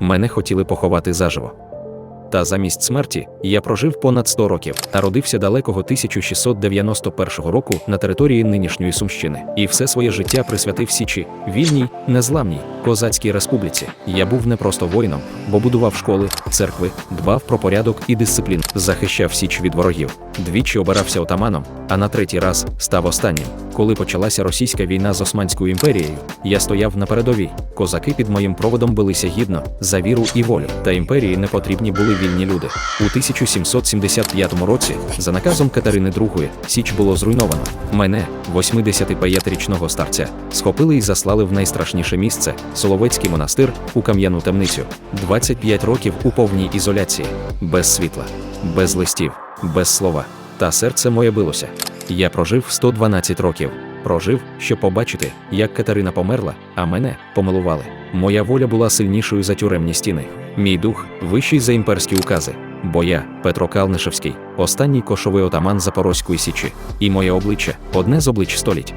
мене хотіли поховати заживо. Та замість смерті я прожив понад 100 років народився далекого 1691 року на території нинішньої Сумщини. І все своє життя присвятив Січі, вільній, незламній, козацькій республіці. Я був не просто воїном, бо будував школи, церкви, дбав про порядок і дисципліну, захищав Січ від ворогів, двічі обирався отаманом, а на третій раз став останнім. Коли почалася російська війна з Османською імперією, я стояв на передовій. Козаки під моїм проводом билися гідно за віру і волю. Та імперії не потрібні були вільні люди. У 1775 році, за наказом Катерини II, Січ було зруйновано. Мене, 85-річного старця, схопили і заслали в найстрашніше місце Соловецький монастир у кам'яну темницю. 25 років у повній ізоляції, без світла, без листів, без слова. Та серце моє билося. Я прожив 112 років. Прожив, щоб побачити, як Катерина померла, а мене помилували. Моя воля була сильнішою за тюремні стіни. Мій дух вищий за імперські укази. Бо я, Петро Калнишевський, останній кошовий отаман Запорозької січі, і моє обличчя одне з облич століть.